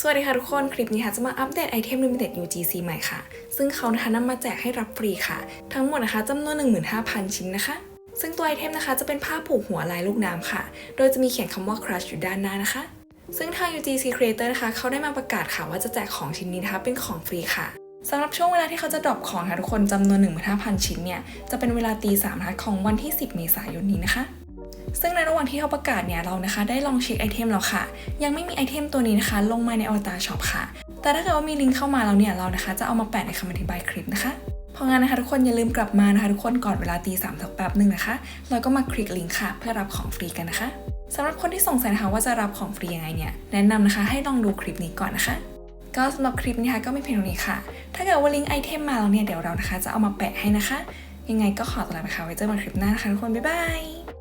สวัสดีค่ะทุกคน คลิปนี้ค่ะจะมาอัปเดตไอเทม Limited UGC ใหม่ค่ะ ซึ่งเขานะคะนำมาแจกให้รับฟรีค่ะ ทั้งหมดนะคะจำนวน 15,000 ชิ้นนะคะ ซึ่งตัวไอเทมนะคะจะเป็นผ้าผูกหัวลายลูกน้ำค่ะ โดยจะมีเขียนคำว่า crush อยู่ด้านหน้านะคะ ซึ่งทาง UGC Creator นะคะเขาได้มาประกาศค่ะว่าจะแจกของชิ้นนี้นะคะเป็นของฟรีค่ะสำหรับช่วงเวลาที่เขาจะดรอปของค่ะทุกคนจำนวน 15,000 ชิ้นเนี่ยจะเป็นเวลาตีสามนะคะของวันที่ 10 เมษายนนี้นะคะ ซึ่งในระหว่างที่เขาประกาศเนี่ยเรานะคะได้ลองเช็คไอเทมแล้วค่ะ ยังไม่มีไอเทมตัวนี้นะคะ ลงมาในอวตารช็อปค่ะ แต่ถ้าเกิดว่ามีลิงก์เข้ามาแล้วเนี่ยเรานะคะ จะเอามาแปะในคำอธิบายคลิปนะคะพราะงั้นนะคะ ทุกคนอย่าลืมกลับมานะคะ ทุกคนก่อนเวลาตีสามสักแป๊บหนึ่งนะคะแล้วก็มาคลิกลิงก์ค่ะ เพื่อรับของฟรีกันนะคะสำหรับคนที่สงสัยนะคะว่าจะรับของฟรียังไงเนี่ยแนะนำนะคะ ให้ลองดูคลิปนี้ก่อนนะคะก็สำหรับคลิปนี้ค่ะก็ไม่เพียงเท่านี้ค่ะ ถ้าเกิดว่าลิงก์ไอเทมมาแล้วเนี่ยเดี๋ยวเรานะคะ จะเอามาแปะให้นะคะ ยังไงก็ขอตัวลาไปค่ะไว้เจอกันคลิปหน้านะคะทุกคนบ๊ายบาย